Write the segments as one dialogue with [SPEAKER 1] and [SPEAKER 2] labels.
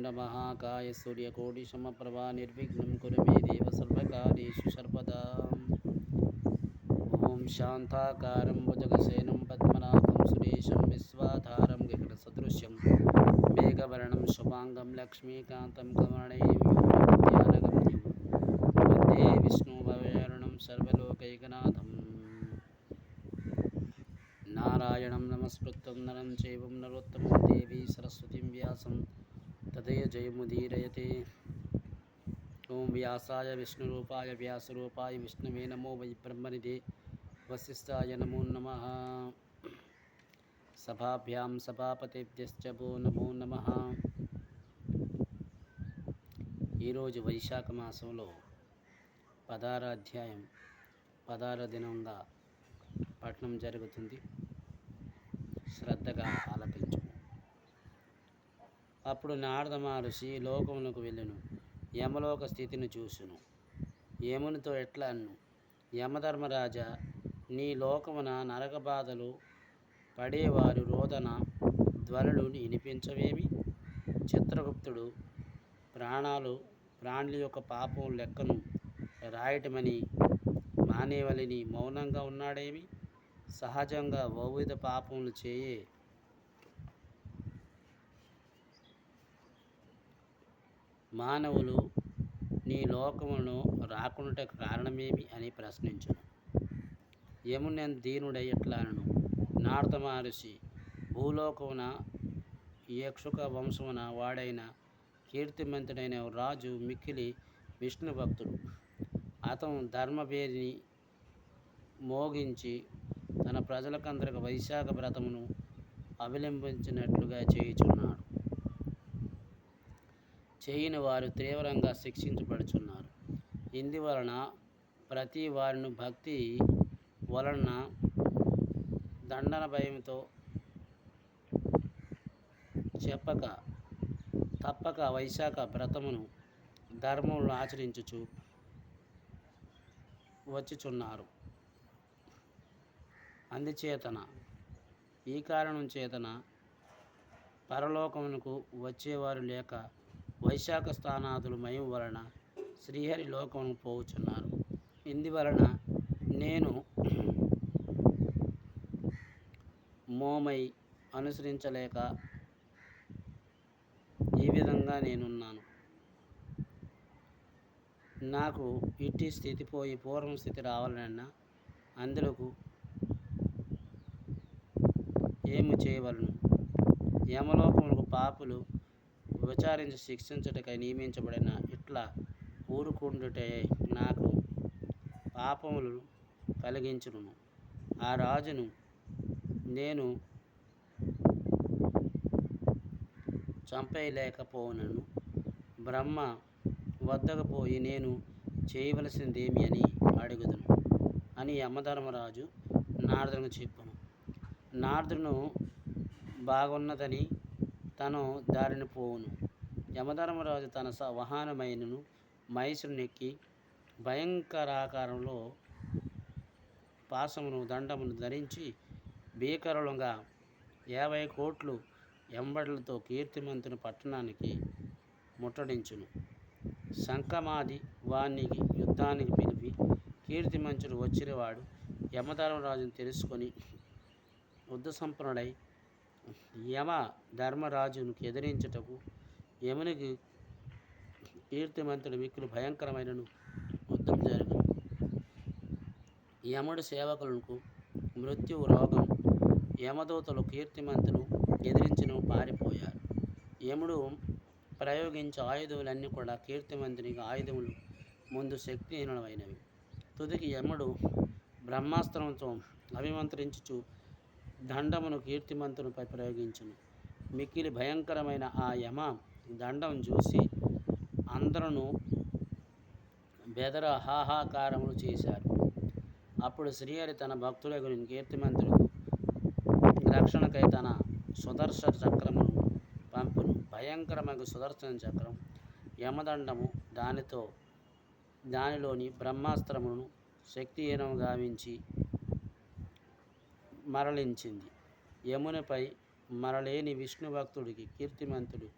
[SPEAKER 1] वक्रतुण्डमहाकाय सूर्यकोटिसमप्रभा निर्विघ्नं कुरु मे देव सर्वकार्येषु सर्वदा ॐ शान्ताकारं भुजगसेनं पद्मनाभं सुरेशं विश्वाधारं गगनसदृश्यं मेघवर्णं शुभाङ्गं लक्ष्मीकान्तं कमणेयं वन्दे विष्णुभवरणं सर्वलोकैकनाथम् नारायणं नमस्कृतं नरं चैवं नरोत्तमं देवी सरस्वतीं व्यासं తదయ జయముదీరయతే ఓం వ్యాసాయ విష్ణురూపాయ వ్యాసరూపాయ విష్ణువే నమో వై బ్రహ్మనిధి వశిష్టాయ నమో నమ సభాభ్యాం సభాపతిభ్యో నమో నమ ఈరోజు వైశాఖ మాసంలో పదార అధ్యాయం పదార దినంగా పఠనం జరుగుతుంది. శ్రద్ధగా ఆలపించు. అప్పుడు నారద మహర్షి లోకమునకు వెళ్ళును. యమలోక స్థితిని చూసును. యమునితో ఎట్లా అన్ను? యమధర్మరాజా నీ లోకమున నరక బాధలు పడేవారు రోదన ధ్వనులు వినిపించవేమి? చిత్రగుప్తుడు ప్రాణాలు ప్రాణుల యొక్క పాపం లెక్కను రాయటమని మానేవలిని మౌనంగా ఉన్నాడేమి? సహజంగా బహువిధ పాపములు చేయే మానవులు నీ లోకమును రాకుండాట కారణమేమి అని ప్రశ్నించును. యమునెన్ దీనుడై ఎట్లాను నారద మహర్షి భూలోకమున యక్షుక వంశమున వాడైన కీర్తిమంతుడైన రాజు మిక్కిలి విష్ణు భక్తుడు. అతను ధర్మభేరిని మోగించి తన ప్రజలకందరికి వైశాఖ వ్రతమును అవలంబించినట్లుగా చేయుచున్నాడు. చేయని వారు తీవ్రంగా శిక్షించబడుచున్నారు. ఇందువలన ప్రతి వారిని భక్తి వలన దండన భయంతో చెప్పక తప్పక వైశాఖ వ్రతమును ధర్మములను ఆచరించుచు వచ్చుచున్నారు. అందుచేతన ఈ కారణం చేతన పరలోకమునకు వచ్చేవారు లేక వైశాఖ స్థానాదులు మయం వలన శ్రీహరి లోకమును పోవుచున్నారు. ఇందువలన నేను మోమై అనుసరించలేక ఈ విధంగా నేనున్నాను. నాకు ఇట్టి స్థితి పోయి పూర్వం స్థితి రావాలన్నా అందులకు ఏమి చేయవలను? యమలోకములకు పాపులు విచారించి శిక్షించుటకై నియమించబడిన ఇట్లా ఊరుకుండుటే నాకు పాపములు కలిగించును ఆ రాజును నేను చంపేయలేకపోనను బ్రహ్మ వద్దకు పోయి నేను చేయవలసిందేమి అని అడుగుదును. అని యమధర్మరాజు నారదును చెప్పును. నారదును బాగున్నదని తను దారిని పోవును. యమధర్మరాజు తన స వాహనమైనను భయంకర భయంకరాకారంలో పాసమును దండమును ధరించి భీకరులుగా యాభై కోట్లు ఎంబడలతో కీర్తిమంతుని పట్టణానికి ముట్టడించును. శంఖమాది వానికి యుద్ధానికి పిలిపి కీర్తిమంచుడు వచ్చినవాడు యమధర్మరాజును తెలుసుకొని యుద్ధ సంపన్నుడై యమ ధర్మరాజును ఎదిరించుటకు యమునికి కీర్తిమంతుడు మిక్కులు భయంకరమైనను యుద్ధం జరుగును యముడు సేవకులకు మృత్యు రోగం యమదూతలు కీర్తిమంతును ఎదిరించిన పారిపోయారు. యముడు ప్రయోగించే ఆయుధములన్నీ కూడా కీర్తిమంతునికి ఆయుధములు ముందు శక్తిహీనమైనవి తుదికి యముడు బ్రహ్మాస్త్రంతో అభిమంత్రించుచు దండమును కీర్తిమంతునిపై ప్రయోగించును. మిక్కిలి భయంకరమైన ఆ యమ దండం చూసి అందరూ బెదర హాహాకారములు చేశారు. అప్పుడు శ్రీహరి తన భక్తులకు కీర్తిమంతులకు రక్షణకై తన సుదర్శన చక్రమును పంపును. భయంకరమైన సుదర్శన చక్రం యమదండము దానితో దానిలోని బ్రహ్మాస్త్రమును శక్తిహీనం గావించి మరలించింది యమునిపై మరలేని విష్ణు భక్తుడికి కీర్తిమంతుడు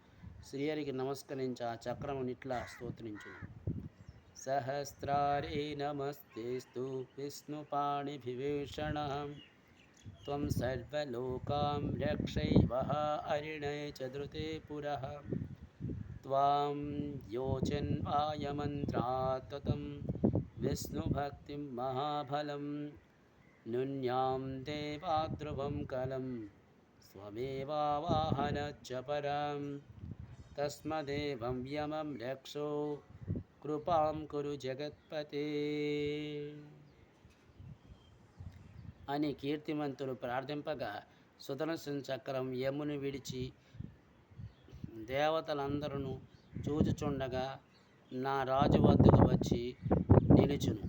[SPEAKER 1] శ్రీహరికి నమస్కరించి ఆ చక్రమునిట్లా స్తోత్రించును సహస్రారే నమస్తేస్తు విష్ణుపాణిభిభీషణ త్వం సర్వలోకాం రక్షైవః అరిణే చదృతే పురః त्वां योचन्वायमन्त्रात् विष्णुभक्तिं महाफलं नुन्यां देवाध्रुवं कलं स्वमेवावाहनच्च परां तस्मदेवं यमं रक्षो కృపాం కురు జగత్పతే అని కీర్తిమంతులు ప్రార్థింపగా సుదర్శన చక్రం యముని విడిచి దేవతలందరూ చూచుచుండగా నా రాజు వద్దకు వచ్చి నిలుచును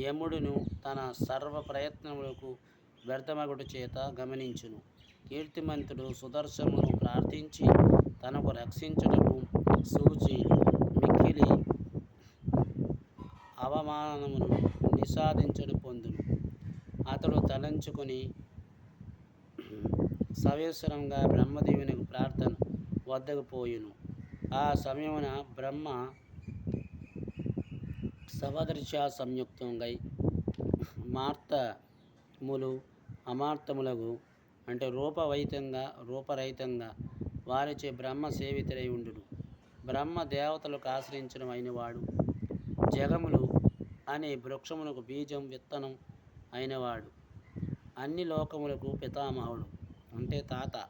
[SPEAKER 1] యముడును తన సర్వ ప్రయత్నములకు వ్యర్థమగుట చేత గమనించును. కీర్తిమంతుడు సుదర్శనును ప్రార్థించి తనకు రక్షించుటకు సూచి మిక్కిలి అవమానమును నిషాదించడు పొందును. అతడు తలంచుకొని సవేశ్వరంగా బ్రహ్మదేవునికి ప్రార్థన వద్దకు పోయును. ఆ సమయమున బ్రహ్మ సవదృశ సంయుక్తంగై మార్తములు అమార్తములకు అంటే రూపవైతంగా రూపరహితంగా వారిచే బ్రహ్మ సేవితులై ఉండును. బ్రహ్మ దేవతలకు ఆశ్రయించడం అయినవాడు. జగములు అనే వృక్షమునకు బీజం విత్తనం అయినవాడు. అన్ని లోకములకు పితామహుడు అంటే తాత.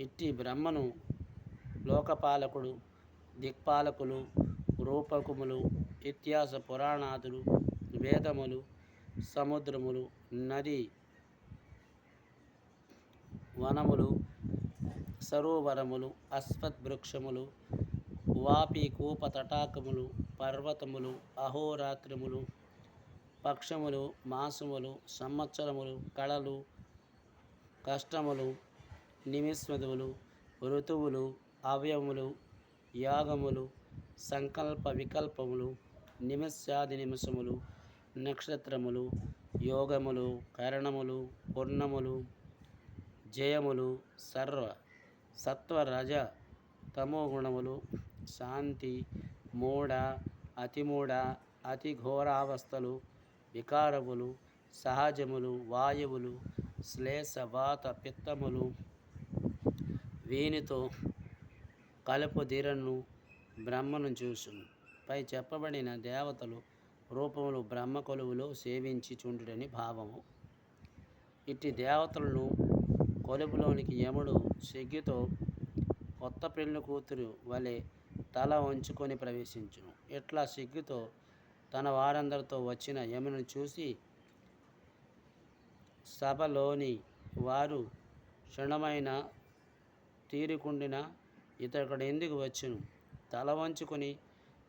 [SPEAKER 1] ఇట్టి బ్రహ్మను లోకపాలకుడు దిక్పాలకులు రూపకములు ఇతిహాస పురాణాదులు వేదములు సముద్రములు నది వనములు సరోవరములు అశ్వత్వృక్షములు వాపి కూప తటాకములు పర్వతములు అహోరాత్రములు పక్షములు మాసములు సంవత్సరములు కళలు కష్టములు నిమిస్మదులు ఋతువులు అవయములు యాగములు సంకల్ప వికల్పములు నిమిషాది నిమిషములు నక్షత్రములు యోగములు కరణములు పూర్ణములు జయములు సర్వ సత్వరజ తమోగుణములు తమో గుణములు శాంతి మూఢ అతిమూఢ అతి ఘోరావస్థలు వికారములు సహజములు వాయువులు శ్లేష వాత పిత్తములు వీనితో కలుపు ధీరను బ్రహ్మను చూసును పై చెప్పబడిన దేవతలు రూపములు బ్రహ్మ కొలువులో సేవించి చుండుడని భావము. ఇట్టి దేవతలను కొలుపులోనికి యముడు సిగ్గుతో కొత్త పెళ్ళి కూతురు వలె తల వంచుకొని ప్రవేశించును. ఇట్లా సిగ్గుతో తన వారందరితో వచ్చిన యమును చూసి సభలోని వారు క్షణమైన తీరుకుండిన ఇతడు ఎందుకు వచ్చును? తల వంచుకొని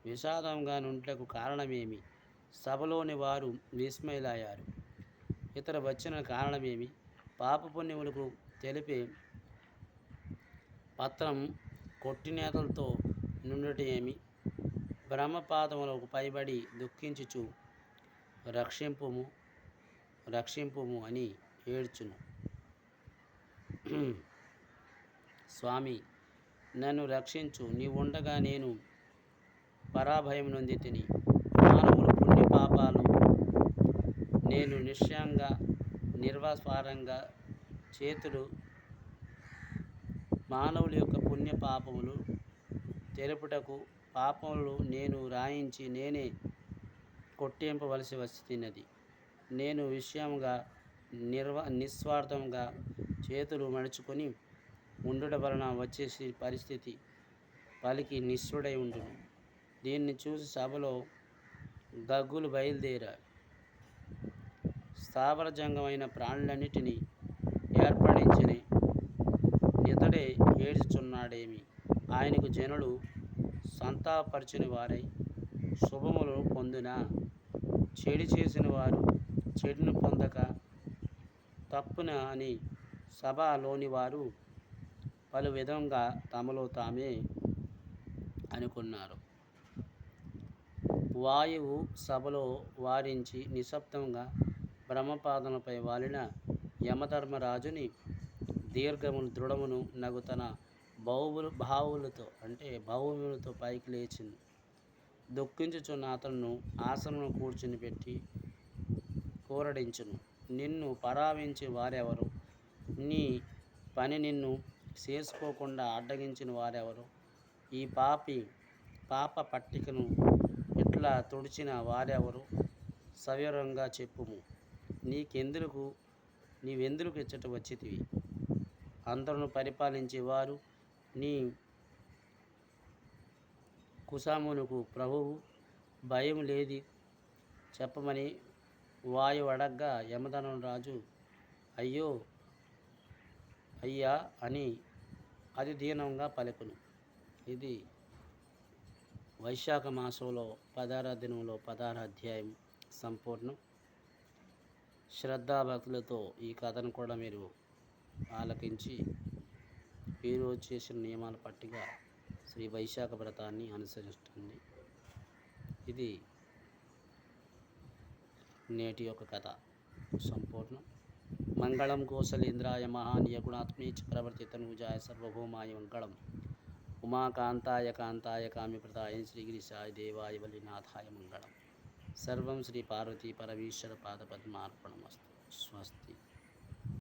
[SPEAKER 1] విషాదంగా నుంటకు కారణమేమి? సభలోని వారు విస్మయులయ్యారు. ఇతర వచ్చిన కారణమేమి? పాపపుణ్యములకు తెలిపే పత్రం కొట్టినేతలతో నుండుట ఏమి? బ్రహ్మపాదములకు పైబడి దుఃఖించుచు రక్షింపుము రక్షింపుము అని ఏడ్చును. స్వామి నన్ను రక్షించు. నీవుండగా నేను పరాభయం నొంది తిని మానవుల పుణ్య పాపాలు. నేను నిశ్చయంగా నిర్వస్వారంగా చేతులు మానవుల యొక్క పుణ్య పాపములు తెలుపుటకు పాపములు నేను రాయించి నేనే కొట్టింపవలసి వచ్చినది నేను విషయంగా నిర్వ నిస్వార్థంగా చేతులు మడుచుకొని ఉండడం వలన వచ్చేసి పరిస్థితి పలికి నిస్సుడై ఉండును. దీన్ని చూసి సభలో గగ్గులు బయలుదేరాయి స్థావర జంగమైన ప్రాణులన్నిటినీ ఏర్పడించని ఇతడే ఏడ్చుచున్నాడేమి? ఆయనకు జనులు సంతాపరిచిన వారై శుభములు పొందిన? చెడు చేసిన వారు చెడును పొందక తప్పున అని సభలోని వారు పలు విధంగా తమలో తామే అనుకున్నారు. వాయువు సభలో వారించి నిశ్శబ్దంగా బ్రహ్మపాదములపై వాలిన యమధర్మరాజుని దీర్ఘమును దృఢమును నగు తన బాహువులు బాహువులతో అంటే బాహువులతో పైకి లేచింది. దుఃఖించుచున్న అతను ఆసనము కూర్చుని పెట్టి కూరడించును. నిన్ను పరావించి వారెవరు? నీ పని నిన్ను చేసుకోకుండా అడ్డగించిన వారెవరు? ఈ పాపి పాప పట్టికను ఇట్లా తుడిచిన వారెవరు? సవివరంగా చెప్పుము. నీకెందుకు? నీవెందుకు ఇచ్చట వచ్చితివి? అందరును పరిపాలించేవారు నీ కుసామునకు ప్రభువు. భయం లేది చెప్పమని వాయు అడగ్గా యమధనం రాజు అయ్యో అయ్యా అని అది దీనంగా పలుకును. ఇది వైశాఖ మాసంలో పదార దినంలో పదార అధ్యాయం సంపూర్ణం. శ్రద్ధాభక్తులతో ఈ కథను కూడా మీరు ఆలకించి ఈరోజు చేసిన నియమాల పట్టిగా శ్రీ వైశాఖ వ్రతాన్ని అనుసరిస్తుంది. ఇది నేటి యొక్క కథ సంపూర్ణం. మంగళం కోసలేంద్రాయ మహానీయ గుణాత్మీ చక్రవర్తి తనుజాయ సర్వభౌమాయ మంగళం. ఉమాకాంతాయ కాంతాయ కామ్యప్రదాయ శ్రీగిరిశాయ దేవాయ వల్లినాథాయ మంగళం. సర్వం శ్రీ పార్వతీ పరమేశ్వర పాదపద్మార్పణమస్తు స్వస్తి.